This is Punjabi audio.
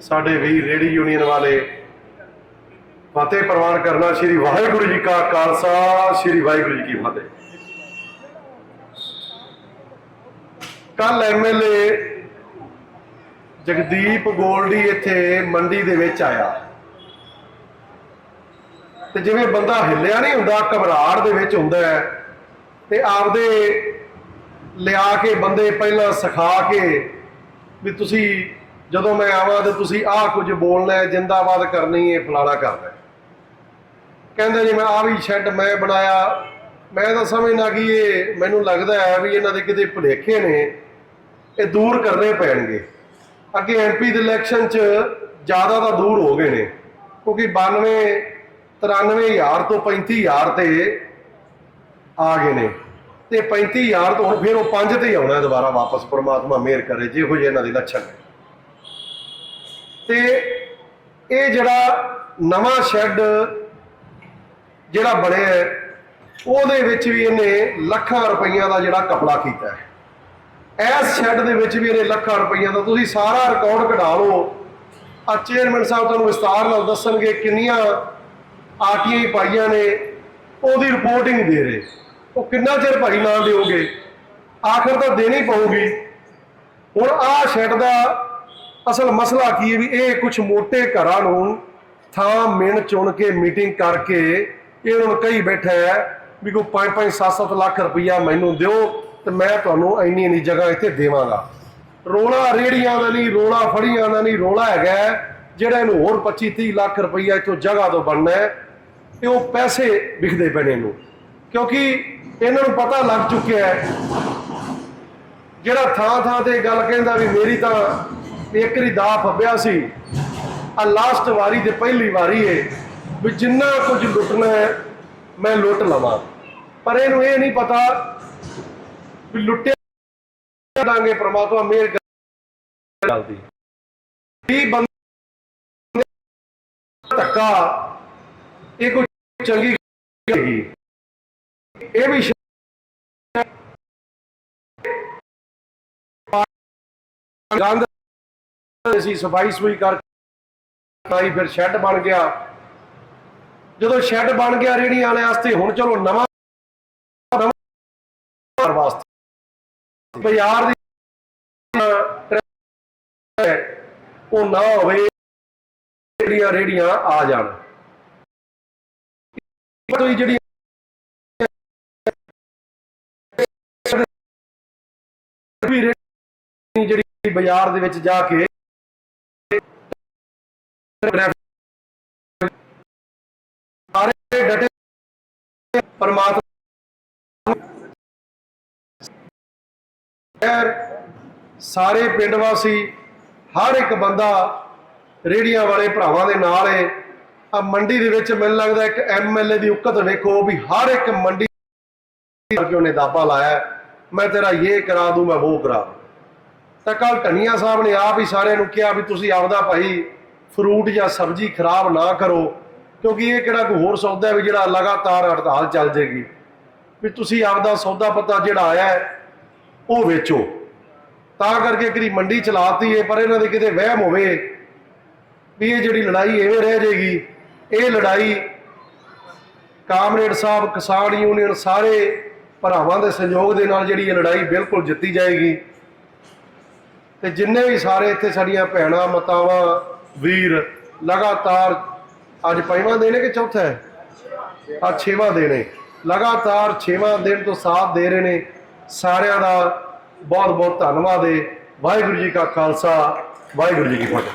ਸਾਡੇ ਵੀਰ ਰੇਡੀ ਯੂਨੀਅਨ ਵਾਲੇ ਫਤਿਹ ਪ੍ਰਵਾਨ ਕਰਨਾ ਸ੍ਰੀ ਵਾਹਿਗੁਰੂ ਜੀ ਕਾ ਖਾਲਸਾ, ਸ੍ਰੀ ਵਾਹਿਗੁਰੂ ਜੀ ਕੀ ਫਤਿਹ। ਕੱਲ ਐਮਐਲਏ ਜਗਦੀਪ ਗੋਲਡੀ ਇੱਥੇ ਮੰਡੀ ਦੇ ਵਿੱਚ ਆਇਆ। ਤੇ ਜਿਵੇਂ ਬੰਦਾ ਹਿੱਲਿਆ ਨਹੀਂ ਹੁੰਦਾ, ਘਬਰਾਹਟ ਦੇ ਵਿੱਚ ਹੁੰਦਾ ਹੈ ਤੇ ਆਪਦੇ ਲਿਆ ਕੇ ਬੰਦੇ ਪਹਿਲਾਂ ਸਿਖਾ ਕੇ ਵੀ ਤੁਸੀਂ ਜਦੋਂ ਮੈਂ ਆਵਾਂ ਤੇ ਤੁਸੀਂ ਆਹ ਕੁਝ ਬੋਲਣਾ ਹੈ, ਜਿੰਦਾਬਾਦ ਕਰਨੀ ਹੈ ਫਲਾਣਾ ਕਰਨਾ ਹੈ। ਕਹਿੰਦੇ ਜੀ, ਮੈਂ ਆ ਵੀ ਸ਼ੈੱਡ ਮੈਂ ਬਣਾਇਆ। ਮੈਂ ਤਾਂ ਸਮਝਣਾ ਕਿ ਇਹ ਮੈਨੂੰ ਲੱਗਦਾ ਹੈ ਵੀ ਇਹਨਾਂ ਦੇ ਕਿਤੇ ਭੁਲੇਖੇ ਨੇ। ਇਹ ਦੂਰ ਕਰਨੇ ਪੈਣਗੇ। ਅੱਗੇ ਐਮਪੀ ਦੇ ਇਲੈਕਸ਼ਨ 'ਚ ਜ਼ਿਆਦਾ ਤਾਂ ਦੂਰ ਹੋ ਗਏ ਨੇ। ਕਿਉਂਕਿ 92 93000 ਤੋਂ 35000 ਤੇ ਆ ਗਏ ਨੇ। ਤੇ 35000 ਤੋਂ ਹੁਣ ਫਿਰ ਉਹ 5 ਤੇ ਹੀ ਆਉਣਾ ਦੁਬਾਰਾ ਵਾਪਸ, ਪ੍ਰਮਾਤਮਾ ਮਿਹਰ ਕਰੇ, ਜਿਹੋ ਜਿਹੇ ਇਹਨਾਂ ਦੇ ਲੱਛਣ ਨੇ। ਤੇ ਇਹ ਜਿਹੜਾ ਨਵਾਂ ਸ਼ੈੱਡ ਜਿਹੜਾ ਬਣਿਆ ਹੈ, ਉਹਦੇ ਵਿੱਚ ਵੀ ਇਹਨੇ ਲੱਖਾਂ ਰੁਪਈਆ ਦਾ ਜਿਹੜਾ ਕਪੜਾ ਕੀਤਾ ਹੈ। ਇਸ ਸ਼ੈੱਡ ਦੇ ਵਿੱਚ ਵੀ ਇਹਨੇ ਲੱਖਾਂ ਰੁਪਈਆ ਦਾ ਤੁਸੀਂ ਸਾਰਾ ਰਿਕਾਰਡ ਕਢਾ ਲਓ। ਆ ਚੇਅਰਮੈਨ ਸਾਹਿਬ ਤੁਹਾਨੂੰ ਵਿਸਤਾਰ ਨਾਲ ਦੱਸਣਗੇ ਕਿੰਨੀਆਂ ਆਰਟੀਆਈ ਪਾਈਆਂ ਨੇ ਉਹਦੀ ਰਿਪੋਰਟਿੰਗ ਦੇ ਰਹੇ। ਉਹ ਕਿੰਨਾ ਚਿਰ ਭਾਈ ਨਾ ਦਿਓਗੇ? ਆਖਰ ਤਾਂ ਦੇਣੀ ਪਊਗੀ। ਹੁਣ ਆਹ ਸ਼ੈੱਡ ਦਾ ਅਸਲ ਮਸਲਾ ਕੀ ਹੈ ਵੀ ਇਹ ਕੁਝ ਮੋਟੇ ਘਰਾਂ ਨੂੰ ਥਾਂ ਮਿਣ ਚੁਣ ਕੇ ਮੀਟਿੰਗ ਕਰਕੇ ਇਹ ਉਹਨਾਂ ਨੂੰ ਕਹੀ ਬੈਠਾ ਹੈ ਵੀ ਕੋਈ 5-5 7-7 ਲੱਖ ਰੁਪਈਆ ਮੈਨੂੰ ਦਿਓ ਤੇ ਮੈਂ ਤੁਹਾਨੂੰ ਇੰਨੀ ਇੰਨੀ ਜਗ੍ਹਾ ਇੱਥੇ ਦੇਵਾਂਗਾ। ਰੋਲਾ ਰੇੜੀਆਂ ਦਾ ਨਹੀਂ, ਰੋਲਾ ਫੜੀਆਂ ਦਾ ਨਹੀਂ, ਰੋਲਾ ਹੈਗਾ ਜਿਹੜਾ ਇਹਨੂੰ ਹੋਰ 25-30 ਲੱਖ ਰੁਪਈਆ ਇੱਥੋਂ ਜਗ੍ਹਾ ਤੋਂ ਬਣਨਾ ਹੈ ਇਹ ਉਹ ਪੈਸੇ ਵਿਖਦੇ ਪੈਣੇ ਨੂੰ ਕਿਉਂਕਿ ਇਹਨਾਂ ਨੂੰ ਪਤਾ ਲੱਗ ਚੁੱਕਿਆ ਹੈ। ਜਿਹੜਾ ਥਾਂ ਥਾਂ ਤੇ ਗੱਲ ਕਹਿੰਦਾ ਵੀ ਮੇਰੀ ਤਾਂ ਇੱਕ ਰੀ ਦਾ ਫੱਬਿਆ ਸੀ ਆ ਲਾਸਟ ਵਾਰੀ ਤੇ ਪਹਿਲੀ ਵਾਰੀ ਏ, ਵੀ ਜਿੰਨਾ ਕੁਝ ਲੁੱਟਣਾ ਹੈ, ਮੈਂ ਲੁੱਟ ਲਵਾਂ ਪਰ ਇਹਨੂੰ ਇਹ ਨਹੀਂ ਪਤਾ ਵੀ ਲੁੱਟਿਆ ਦਾਂਗੇ ਪ੍ਰਮਾਤਮਾ ਮਿਹਰ ਕਰਦੀ ਵੀ ਬੰਦੇ ਧੱਕਾ, ਇਹ ਕੋਈ ਚੰਗੀ ਹੈਗੀ। ਇਹ ਵੀ ਗੰਦ ਸੀ ਸਫ਼ਾਈ ਸੁਈ ਕਰ ਆਈ ਫਿਰ ਸ਼ੈੱਡ ਬਣ ਗਿਆ। ਜਦੋਂ ਸ਼ੈੱਡ ਬਣ ਗਿਆ ਰੇੜੀਆਂ ਵਾਲੇ ਵਾਸਤੇ ਹੁਣ ਚਲੋ ਨਵਾਂ ਨਵਾਂ ਵਾਸਤੇ। ਬਾਜ਼ਾਰ ਦੀ ਉਹ ਨਾ ਹੋਵੇ ਜਿਹੜੀਆਂ ਰੇੜੀਆਂ ਆ ਜਾਣ। ਕੋਈ ਜਿਹੜੀ ਜਿਹੜੀ ਬਾਜ਼ਾਰ ਦੇ ਵਿੱਚ ਜਾ ਕੇ ਸਾਰੇ ਡਟੇ ਪਰਮਾਤਮਾ ਸਾਰੇ ਪਿੰਡ ਵਾਸੀ, ਹਰ ਇੱਕ ਬੰਦਾ ਰੇੜੀਆਂ ਵਾਲੇ ਭਰਾਵਾਂ ਦੇ ਨਾਲ ਏ। ਆ ਮੰਡੀ ਦੇ ਵਿੱਚ ਮੈਨੂੰ ਲੱਗਦਾ ਇੱਕ ਐਮਐਲਏ ਦੀ ਉਕਤ ਵੇਖੋ ਵੀ ਹਰ ਇੱਕ ਮੰਡੀ ਕਰਕੇ ਉਹਨੇ ਦਾਬਾ ਲਾਇਆ। ਮੈਂ ਤੇਰਾ ਇਹ ਕਰਾ ਦੂੰ, ਮੈਂ ਉਹ ਕਰਾ ਦੂੰ। ਤਾਂ ਕੱਲ ਧਨੀਆ ਸਾਹਿਬ ਨੇ ਆਪ ਹੀ ਸਾਰਿਆਂ ਨੂੰ ਕਿਹਾ ਵੀ ਤੁਸੀਂ ਆਪਦਾ ਭਾਈ ਫਰੂਟ ਜਾਂ ਸਬਜ਼ੀ ਖਰਾਬ ਨਾ ਕਰੋ, ਕਿਉਂਕਿ ਇਹ ਕਿਹੜਾ ਕੋਈ ਹੋਰ ਸੌਦਾ ਹੈ ਵੀ ਜਿਹੜਾ ਲਗਾਤਾਰ ਹੜਤਾਲ ਚੱਲ ਜੇਗੀ। ਵੀ ਤੁਸੀਂ ਆਪਦਾ ਸੌਦਾ ਪਤਾ ਜਿਹੜਾ ਆਇਆ ਉਹ ਵੇਚੋ। ਤਾਂ ਕਰਕੇ ਕਿਹੜੀ ਮੰਡੀ ਚਲਾਤੀ ਏ, ਪਰ ਇਹਨਾਂ ਦੇ ਕਿਤੇ ਵਹਿਮ ਹੋਵੇ, ਵੀ ਇਹ ਜਿਹੜੀ ਲੜਾਈ ਐਵੇਂ ਰਹਿ ਜੇਗੀ, ਇਹ ਲੜਾਈ ਕਾਮਰੇਡ ਸਾਹਿਬ, ਕਿਸਾਨ ਯੂਨੀਅਨ ਸਾਰੇ ਭਰਾਵਾਂ ਦੇ ਸਹਿਯੋਗ ਦੇ ਨਾਲ ਜਿਹੜੀ ਇਹ ਲੜਾਈ ਬਿਲਕੁਲ ਜਿੱਤੀ ਜਾਏਗੀ। ਤੇ ਜਿੰਨੇ ਵੀ ਸਾਰੇ ਇੱਥੇ ਸਾਡੀਆਂ ਭੈਣਾਂ, ਮਤਾਵਾਂ ਵੀਰ ਲਗਾਤਾਰ ਅੱਜ ਪੰਜਵਾਂ ਦਿਨ ਹੈ ਕਿ ਚੌਥਾ ਹੈ? ਆ ਛੇਵਾਂ ਦਿਨ ਹੈ। ਲਗਾਤਾਰ ਛੇਵਾਂ ਦਿਨ ਤੋਂ ਸਾਥ ਦੇ ਰਹੇ ਨੇ। ਸਾਰਿਆਂ ਦਾ ਬਹੁਤ ਬਹੁਤ ਧੰਨਵਾਦ ਹੈ। ਵਾਹਿਗੁਰੂ ਜੀ ਕਾ ਖਾਲਸਾ, ਵਾਹਿਗੁਰੂ ਜੀ ਕੀ ਫਤਿਹ।